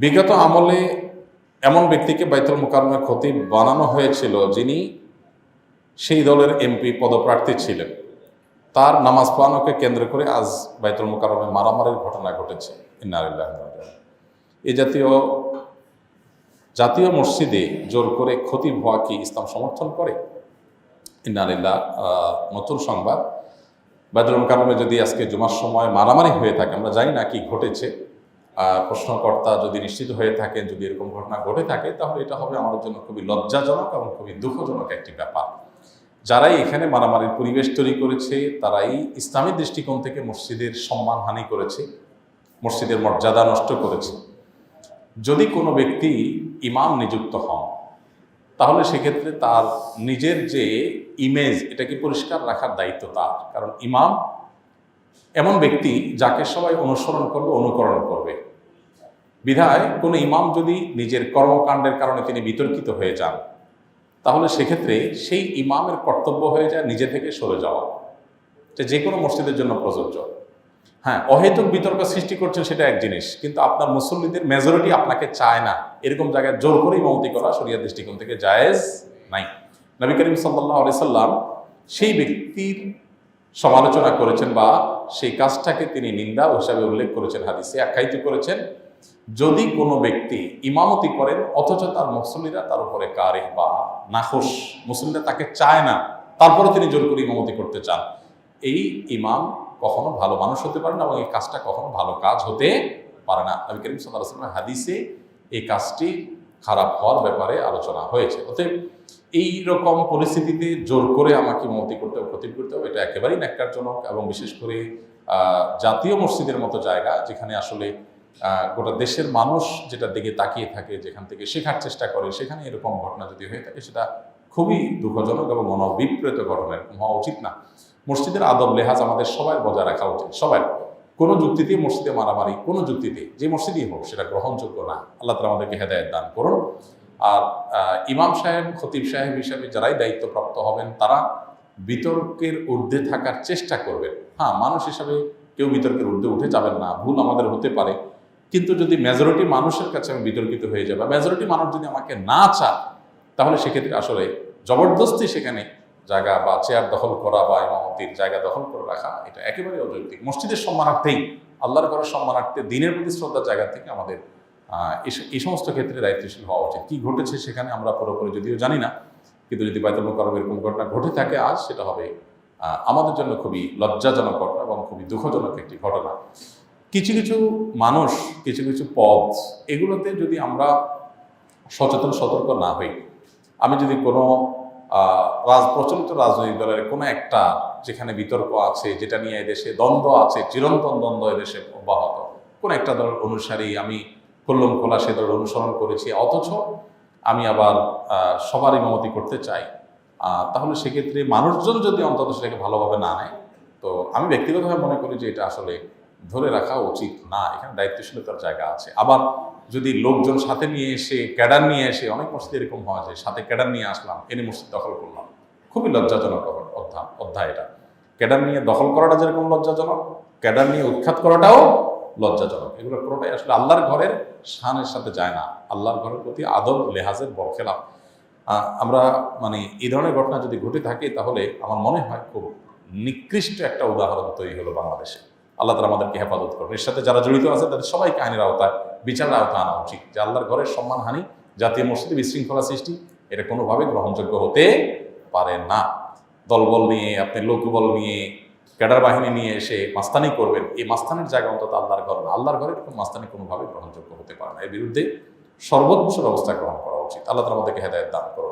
বিগত আমলে এমন ব্যক্তিকে বাইতুল মোকারমের খতিব বানানো হয়েছিল যিনি সেই দলের এমপি পদপ্রার্থী ছিলেন। তার নামাজ পাওয়ানোকে কেন্দ্র করে আজ বাইতুল মোকারমে মারামারির ঘটনা ঘটেছে। ইন্নারিল্লাহ এই জাতীয় জাতীয় মসজিদে জোর করে ক্ষতি হওয়া কি ইসলাম সমর্থন করে? ইন্নারিল্লাহ নতুন সংবাদ। বাইতুল মোকারমে যদি আজকে জুমার সময় মারামারি হয়ে থাকে, আমরা জানি না কি ঘটেছে। প্রশ্নকর্তা যদি নিশ্চিত হয়ে থাকেন, যদি এরকম ঘটনা ঘটে থাকে, তাহলে এটা হবে আমাদের জন্য খুবই লজ্জাজনক এবং খুবই দুঃখজনক একটি ব্যাপার। যারাই এখানে মারামারির পরিবেশ তৈরি করেছে, তারাই ইসলামী দৃষ্টিকোণ থেকে মসজিদের সম্মানহানি করেছে, মসজিদের মর্যাদা নষ্ট করেছে। যদি কোনো ব্যক্তি ইমাম নিযুক্ত হন, তাহলে সেক্ষেত্রে তার নিজের যে ইমেজ এটাকে পরিষ্কার রাখার দায়িত্ব তার? কারণ ইমাম এমন ব্যক্তি যাকে সবাই অনুসরণ করবে, অনুকরণ করবে। বিধায় কোনো ইমাম যদি নিজের কর্মকাণ্ডের কারণে তিনি বিতর্কিত হয়ে যান, তাহলে সেক্ষেত্রে সেই ইমামের কর্তব্য হয়ে যায় নিজে থেকে সরে যাওয়া। এটা যে কোনো মসজিদের জন্য প্রযোজ্য। হ্যাঁ অহেতুক বিতর্ক সৃষ্টি করছেন সেটা এক জিনিস, কিন্তু আপনার মুসল্লিদের মেজরিটি আপনাকে চায় না। এরকম জায়গায় জোর করে ইমামতি করা শরিয়া দৃষ্টিকোণ থেকে জায়েজ নাই। নবী করিম সাল্লাহ সাল্লাম সেই ব্যক্তির সমালোচনা করেছেন বা সেই কাজটাকে তিনি নিন্দা হিসাবে উল্লেখ করেছেন, হাদিসে আখ্যায়িত করেছেন। যদি কোনো ব্যক্তি ইমামতি করেন, অথচ তার মুসল্লিরা তার উপরে কারে বা নাখোশ। মুসল্লিরা তাকে চায় না, তারপরে তিনি জোর করে ইমামতি করতে চান। এই ইমাম কখনো ভালো মানুষ হতে পারে না এবং এই কাজটা কখনো ভালো কাজ হতে পারে না। নবী করিম সাল্লাহ হাদিসে এই কাজটি খারাপ হওয়ার ব্যাপারে আলোচনা হয়েছে। অতএব এই রকম পরিস্থিতিতে জোর করে আমাকে ইমামতি করতে হবে ক্ষতি করতে হবে, এটা একেবারেই ন্যাক্কারজনক এবং বিশেষ করে জাতীয় মসজিদের মতো জায়গা যেখানে আসলে গোটা দেশের মানুষ যেটার দিকে তাকিয়ে থাকে, যেখান থেকে শেখার চেষ্টা করে, সেখানে এরকম ঘটনা যদি হয়ে থাকে, সেটা খুবই দুঃখজনক এবং মনোবিপ্রেত ঘটনা, এরকম হওয়া উচিত না। মসজিদের আদব, লেহাজ আমাদের সবাই বজায় রাখা উচিত, সবাই। কোনো যুক্তিতে মসজিদে মারামারি, কোনো যুক্তিতে, যে মসজিদই হোক, সেটা গ্রহণযোগ্য না। আল্লাহ তালা আমাদেরকে হেদায়ত দান করুন। আর ইমাম সাহেব, খতিব সাহেব হিসাবে যারাই দায়িত্বপ্রাপ্ত হবেন, তারা বিতর্কের ঊর্ধ্বে থাকার চেষ্টা করবেন। হ্যাঁ মানুষ হিসাবে কেউ বিতর্কের ঊর্ধ্বে উঠে যাবেন না, ভুল আমাদের হতে পারে। কিন্তু যদি মেজরিটি মানুষের কাছে আমি বিতর্কিত হয়ে যাবে মেজরিটি মানুষ যদি আমাকে না চায়, তাহলে সেক্ষেত্রে আসলে জবরদস্তি সেখানে জায়গা বা চেয়ার দখল করা বা ইমামতির জায়গা দখল করে রাখা, এটা একেবারে অযৌক্তিক। মসজিদের সম্মানার্থেই, আল্লাহর ঘরের সম্মানার্থে, দিনের প্রতি শ্রদ্ধার জায়গা থেকে আমাদের এই- সমস্ত ক্ষেত্রে দায়িত্বশীল হওয়া উচিত। কী ঘটেছে সেখানে আমরা পুরোপুরি যদিও জানি না, কিন্তু যদি বাইতুল মোকাররম এরকম ঘটনা ঘটে থাকে আজ, সেটা হবে আমাদের জন্য খুবই লজ্জাজনক ঘটনা এবং খুবই দুঃখজনক একটি ঘটনা। কিছু কিছু মানুষ, কিছু কিছু পদ এগুলোতে যদি আমরা সচেতন, সতর্ক না হই, আমি যদি কোনো রাজ, প্রচলিত রাজনৈতিক দলের কোনো একটা যেখানে বিতর্ক আছে, যেটা নিয়ে এদেশে দ্বন্দ্ব আছে, চিরন্তন দ্বন্দ্ব এদেশে অব্যাহত, কোন একটা দল অনুসারী আমি খুল্লম খোলা সে দল অনুসরণ করেছি, অথচ আমি আবার সবার ইমামতি করতে চাই তাহলে সেক্ষেত্রে মানুষজন যদি অন্তত সেটাকে ভালোভাবে না নেয়, তো আমি ব্যক্তিগতভাবে মনে করি যে এটা আসলে ধরে রাখা উচিত না। এখানে দায়িত্বশীলতার জায়গা আছে। আবার যদি লোকজন সাথে নিয়ে এসে, ক্যাডার নিয়ে এসে, অনেক মসজিদ এরকম হওয়া যায় সাথে ক্যাডার নিয়ে আসলাম, এনে মসজিদ দখল করলাম। খুবই লজ্জাজনক অধ্যায় এটা। ক্যাডার নিয়ে দখল করাটা যেরকম লজ্জাজনক, ক্যাডার নিয়ে উৎখাত করাটাও লজ্জাজনক। এগুলো পুরোটাই আসলে আল্লাহর ঘরের শানের সাথে যায় না। আল্লাহর ঘরের প্রতি আদব, লেহাজের বরখেলাপ। আমরা মানে এই ধরনের ঘটনা যদি ঘটে থাকে, তাহলে আমার মনে হয় খুব নিকৃষ্ট একটা উদাহরণ তৈরি হলো বাংলাদেশে। আল্লাহ তালা আমাদেরকে হেফাজত করবে এর সাথে যারা জড়িত আছে, তাদের সবাইকে আইনের আওতায়, বিচারের আওতায় আনা উচিত। যে আল্লাহর ঘরের সম্মানহানি জাতীয় মসজিদে বিশৃঙ্খলা সৃষ্টি, এটা কোনোভাবে গ্রহণযোগ্য হতে পারে না। দলবল নিয়ে, আপনি লোকবল নিয়ে, ক্যাডার বাহিনী নিয়ে এসে মাস্তানি করবেন, এই মাস্তানির জায়গা অন্তত আল্লাহর ঘর না। আল্লাহর ঘরে এরকম মাস্তানি কোনোভাবে গ্রহণযোগ্য হতে পারে না। এর বিরুদ্ধে সর্বোচ্চ ব্যবস্থা গ্রহণ করা উচিত। আল্লাহ তালা আমাদেরকে হেদায়ত দান করুন।